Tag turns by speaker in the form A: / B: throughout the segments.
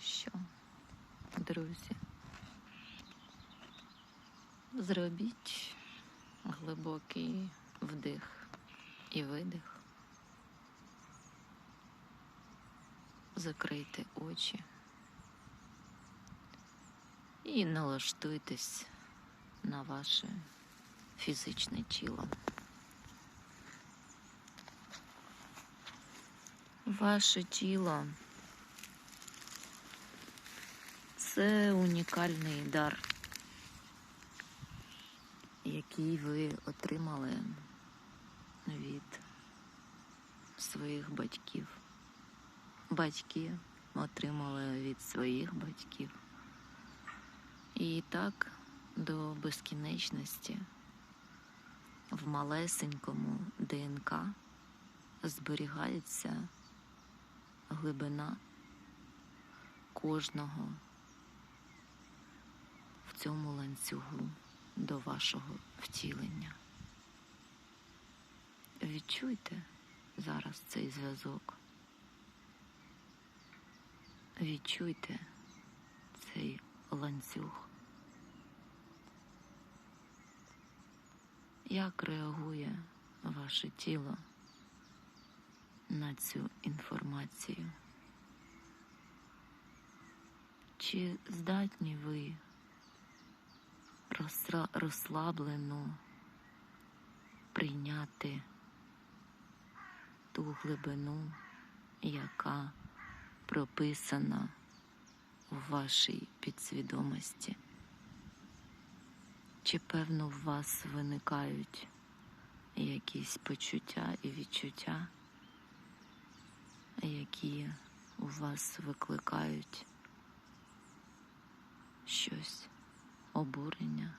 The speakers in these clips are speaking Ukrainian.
A: що, друзі, зробіть глибокий вдих і видих. Закрийте очі і налаштуйтесь на ваше фізичне тіло. Ваше тіло це унікальний дар, який ви отримали від своїх батьків. Батьки отримали від своїх батьків. І так до безкінечності в малесенькому ДНК зберігається глибина кожного цьому ланцюгу до вашого втілення. Відчуйте зараз цей зв'язок. Відчуйте цей ланцюг. Як реагує ваше тіло на цю інформацію? Чи здатні ви розслаблено прийняти ту глибину, яка прописана у вашій підсвідомості? Чи певно в вас виникають якісь почуття і відчуття, які у вас викликають щось, обурення,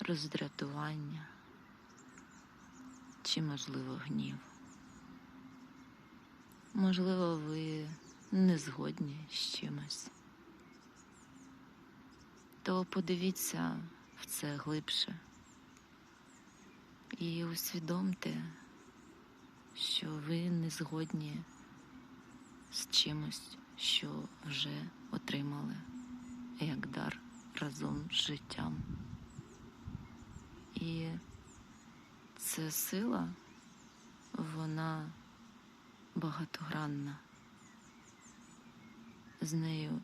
A: роздратування чи, можливо, гнів? Можливо, ви не згодні з чимось. То подивіться в це глибше і усвідомте, що ви не згодні з чимось, що вже отримали як дар разом з життям. І ця сила, вона багатогранна. З нею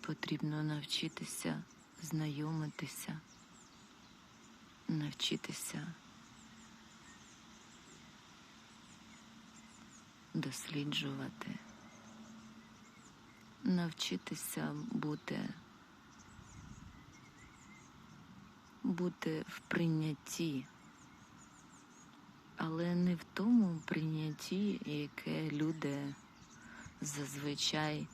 A: потрібно навчитися знайомитися, навчитися досліджувати, навчитися бути, бути в прийнятті, але не в тому прийнятті, яке люди зазвичай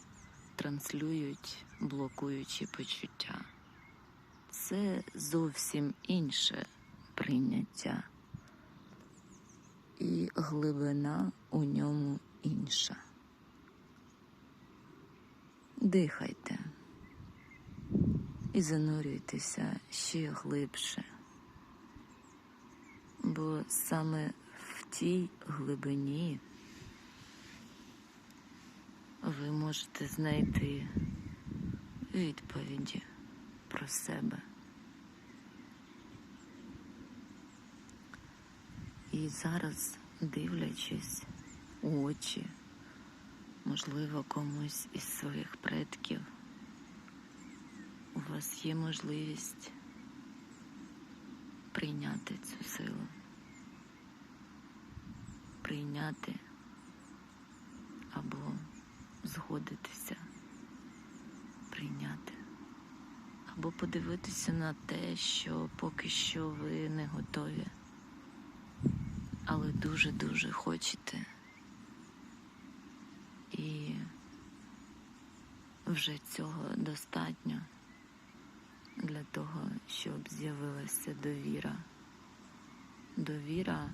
A: транслюють, блокуючи почуття. Це зовсім інше прийняття, і глибина у ньому інша. Дихайте і занурюйтеся ще глибше, бо саме в тій глибині ви можете знайти відповіді про себе. І зараз, дивлячись у очі, можливо, комусь із своїх предків, у вас є можливість прийняти цю силу, прийняти або згодитися, прийняти, або подивитися на те, що поки що ви не готові, але дуже-дуже хочете. І вже цього достатньо для того, щоб з'явилася довіра. Довіра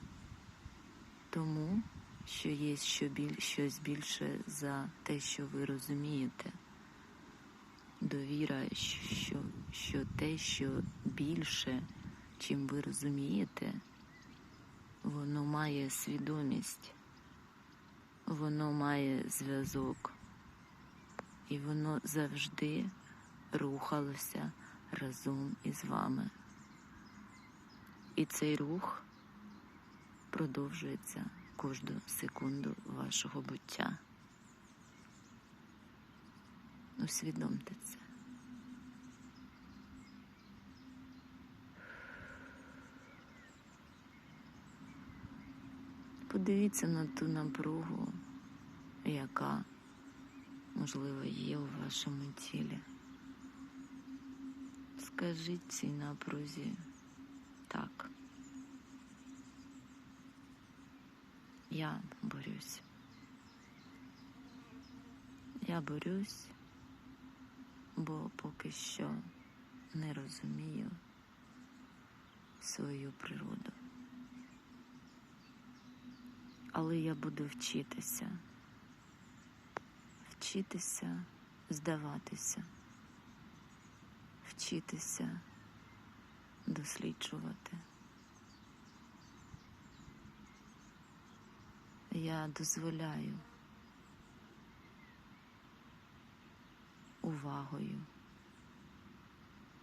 A: тому, що є щось більше за те, що ви розумієте. Довіра, що, що те, що більше, чим ви розумієте, воно має свідомість, воно має зв'язок і воно завжди рухалося разом із вами. І цей рух продовжується кожну секунду вашого буття. Усвідомте це. Подивіться на ту напругу, яка, можливо, є у вашому тілі. Скажіть цій напрузі так. Я борюсь. Я борюсь, бо поки що не розумію свою природу. Але я буду вчитися, вчитися здаватися, вчитися досліджувати. Я дозволяю увагою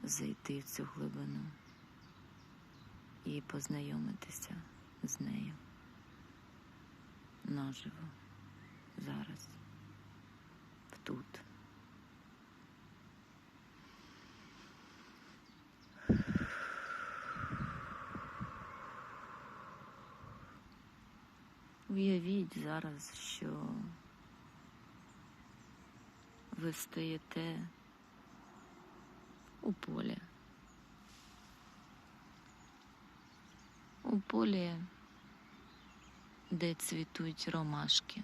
A: зайти в цю глибину і познайомитися з нею наживо зараз, тут. Уявіть зараз, що ви стоїте у полі. У полі, де цвітуть ромашки.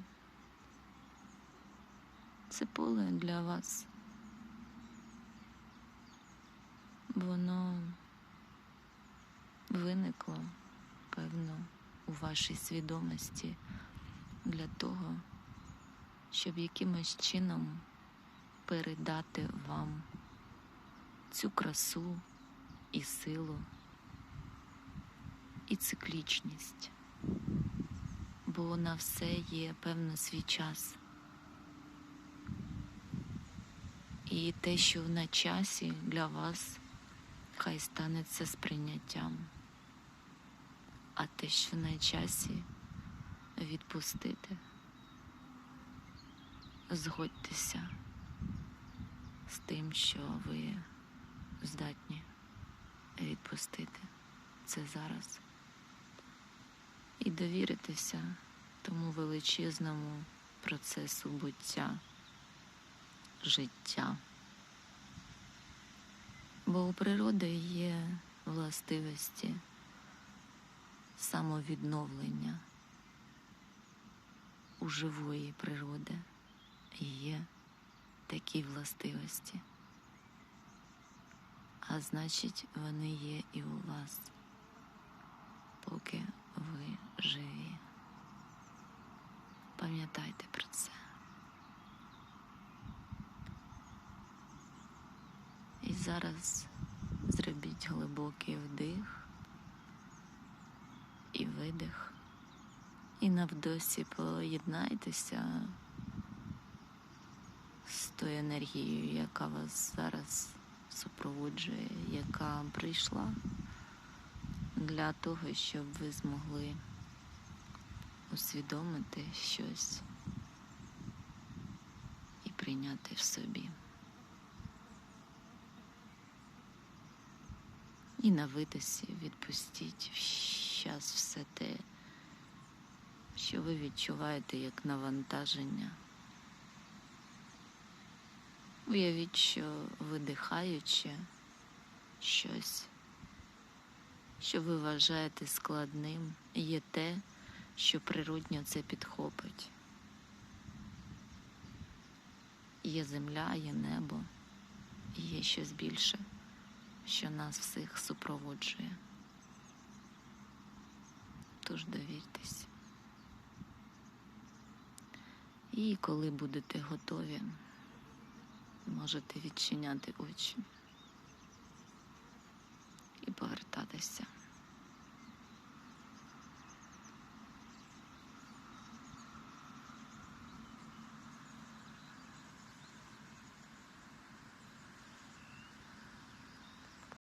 A: Це поле для вас. Воно виникло, певно, у вашій свідомості для того, щоб якимось чином передати вам цю красу і силу, і циклічність, бо на все є певно свій час. І те, що на часі для вас, хай станеться сприйняттям. А те, що на часі відпустити, згодьтеся з тим, що ви здатні відпустити це зараз. І довіритися тому величезному процесу буття, життя. Бо у природи є властивості самовідновлення у живої природи є такі властивості. А значить, вони є і у вас, поки ви живі. Пам'ятайте про це. І зараз зробіть глибокий вдих і видих. І навдосі поєднайтеся з тою енергією, яка вас зараз супроводжує, яка прийшла для того, щоб ви змогли усвідомити щось і прийняти в собі. І на видосі відпустіть зараз все те, що ви відчуваєте як навантаження. Уявіть, що видихаючи щось, що ви вважаєте складним, є те, що природньо це підхопить. Є земля, є небо, є щось більше, що нас всіх супроводжує. Тож довіртесь. І коли будете готові, можете відчиняти очі і повертатися.